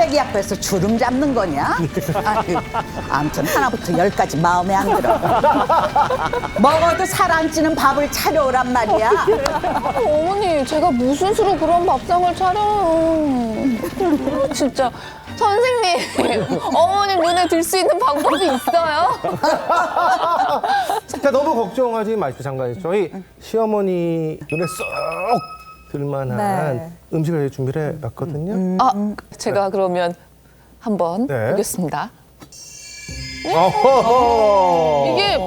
시래기 약국에서 주름 잡는 거냐? 아유, 아무튼 하나부터 열까지 마음에 안 들어. 먹어도 살 안 찌는 밥을 차려오란 말이야. 어머니, 제가 무슨 수로 그런 밥상을 차려요. 진짜. 선생님, 어머니 눈에 들 수 있는 방법이 있어요? 자, 너무 걱정하지 마십시오, 장관님. 저희 시어머니 눈에 쏙 들만한 네. 음식을 준비를 해봤거든요. 아, 제가 그러면 한번 네. 보겠습니다. 어허허. 이게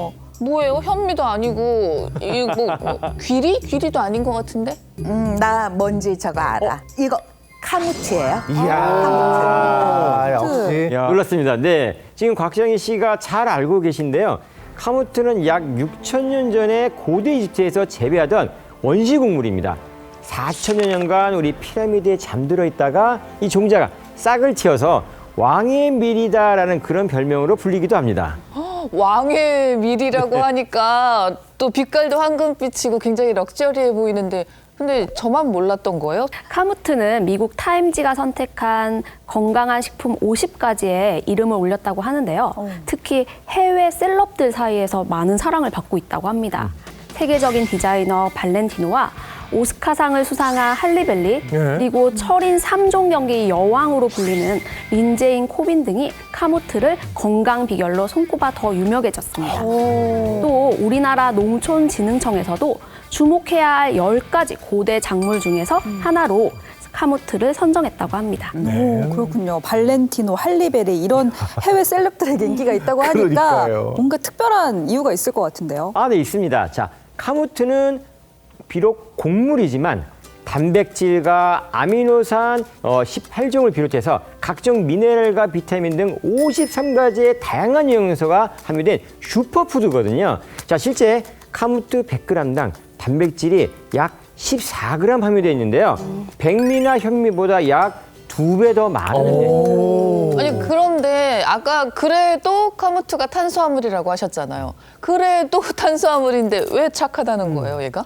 뭐예요? 현미도 아니고, 이거 뭐, 뭐 귀리? 귀리도 아닌 것 같은데? 음, 나 뭔지 저거 알아. 이거 카무트예요. 이야, 역시. 야, 놀랐습니다. 네, 지금 곽정희 씨가 잘 알고 계신데요. 카무트는 약 6천 년 전에 고대 이집트에서 재배하던 원시 곡물입니다. 4천여 년간 우리 피라미드에 잠들어 있다가 이 종자가 싹을 틔어서 왕의 밀이다라는 그런 별명으로 불리기도 합니다. 왕의 밀이라고 하니까 또 빛깔도 황금빛이고 굉장히 럭셔리해 보이는데 근데 저만 몰랐던 거예요? 카무트는 미국 타임지가 선택한 건강한 식품 50가지에 이름을 올렸다고 하는데요. 특히 해외 셀럽들 사이에서 많은 사랑을 받고 있다고 합니다. 세계적인 디자이너 발렌티노와 오스카상을 수상한 할리벨리 그리고 철인 삼종 경기 여왕으로 불리는 린제인 코빈 등이 카무트를 건강 비결로 손꼽아 더 유명해졌습니다. 또 우리나라 농촌진흥청에서도 주목해야 할 10가지 고대 작물 중에서 하나로 카무트를 선정했다고 합니다. 오, 그렇군요. 발렌티노, 할리베리 이런 해외 셀럽들에게 인기가 있다고 하니까 그러니까요. 뭔가 특별한 이유가 있을 것 같은데요. 아, 네, 있습니다. 자, 카무트는 비록 곡물이지만 단백질과 아미노산 어, 18종을 비롯해서 각종 미네랄과 비타민 등 53가지의 다양한 영양소가 함유된 슈퍼푸드거든요. 자, 실제 카무트 100g당 단백질이 약 14g 함유되어 있는데요. 백미나 현미보다 약 두 배 더 많은데. 아니 그런데 아까 그래도 카무트가 탄수화물이라고 하셨잖아요. 그래도 탄수화물인데 왜 착하다는 거예요, 얘가?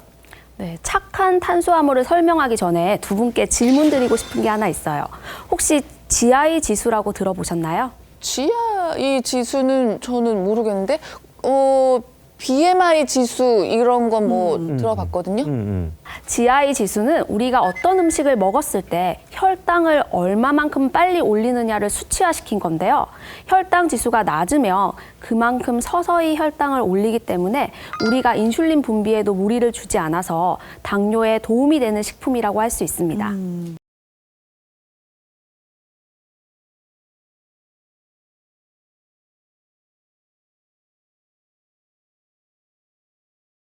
네, 착한 탄수화물을 설명하기 전에 두 분께 질문 드리고 싶은 게 하나 있어요. 혹시 GI 지수라고 들어보셨나요? GI 지수는 저는 모르겠는데 어 BMI 지수 이런 건 뭐 들어봤거든요. GI 지수는 우리가 어떤 음식을 먹었을 때 혈당을 얼마만큼 빨리 올리느냐를 수치화시킨 건데요. 혈당 지수가 낮으면 그만큼 서서히 혈당을 올리기 때문에 우리가 인슐린 분비에도 무리를 주지 않아서 당뇨에 도움이 되는 식품이라고 할 수 있습니다.